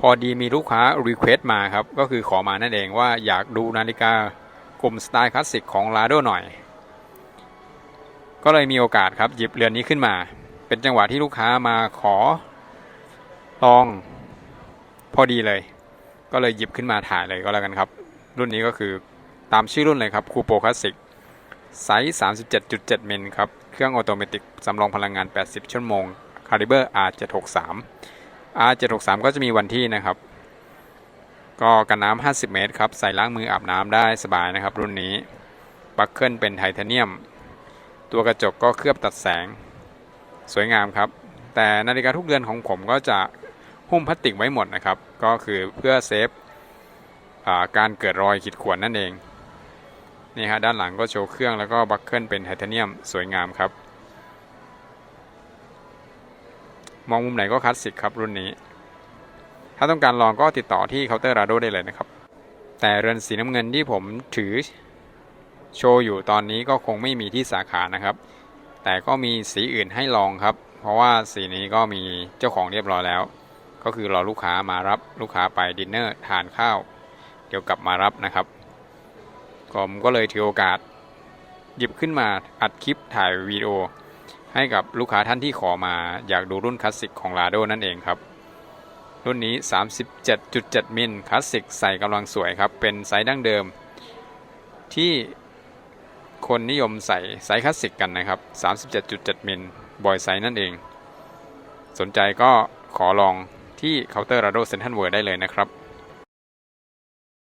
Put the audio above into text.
พอดีมีลูกค้ารีเควสต์มาครับ ก็คือขอมานั่นเองว่าอยากดูนาฬิกากลุ่มสไตล์คลาสสิกของลาโดหน่อย ก็เลยมีโอกาสครับหยิบเรือนนี้ขึ้นมา เป็นจังหวะที่ลูกค้ามาขอลองพอดีเลย ก็เลยหยิบขึ้นมาถ่ายเลยก็แล้วกันครับ รุ่นนี้ก็คือตามชื่อรุ่นเลยครับคูโปคลาสสิกไซส์ 37.7 เมิลครับ เครื่องออโตเมติกสำรองพลังงาน 80 ชั่วโมง คาลิเบอร์ R763 R763 ก็จะมีวันที่นะครับ ก็กันน้ำ50 เมตรครับ ใส่ล้างมืออาบน้ำได้สบายนะครับ รุ่นนี้บัคเกิลเป็นไทเทเนียม ตัวกระจกก็เคลือบตัดแสง สวยงามครับ แต่นาฬิกาทุกเรือนของผมก็จะหุ้มพลาสติกไว้หมดนะครับ ก็คือเพื่อเซฟาการเกิดรอยขีดข่วนนั่นเองนี่ฮะด้านหลังก็โชว์เครื่องแล้วก็บัคเกิลเป็นไทเทเนียมสวยงามครับ มองมุมไหนก็คลาสสิกครับรุ่นนี้ ถ้าต้องการลองก็ติดต่อที่เคาน์เตอร์ราโดได้เลยนะครับ แต่เรือนสีน้ำเงินที่ผมถือโชว์อยู่ตอนนี้ก็คงไม่มีที่สาขานะครับ แต่ก็มีสีอื่นให้ลองครับ เพราะว่าสีนี้ก็มีเจ้าของเรียบร้อยแล้ว ก็คือรอลูกค้ามารับลูกค้าไปดินเนอร์ทานข้าว เดี๋ยวกลับมารับนะครับผมก็เลยถือโอกาส หยิบขึ้นมาอัดคลิปถ่ายวีดีโอ ให้กับลูกค้าท่านที่ขอมาอยากดูรุ่นคลาสสิกของลาโดนั่นเองครับ รุ่นนี้ 37.7 มิลคลาสสิกใส่กำลังสวยครับ เป็นไซส์ดั้งเดิม ที่คนนิยมใส่ไซส์คลาสสิกกันนะครับ 37.7 มิลบอยไซส์นั่นเอง สนใจก็ขอลองที่เคาน์เตอร์ราโดเซนทันเวิร์ได้เลยนะครับ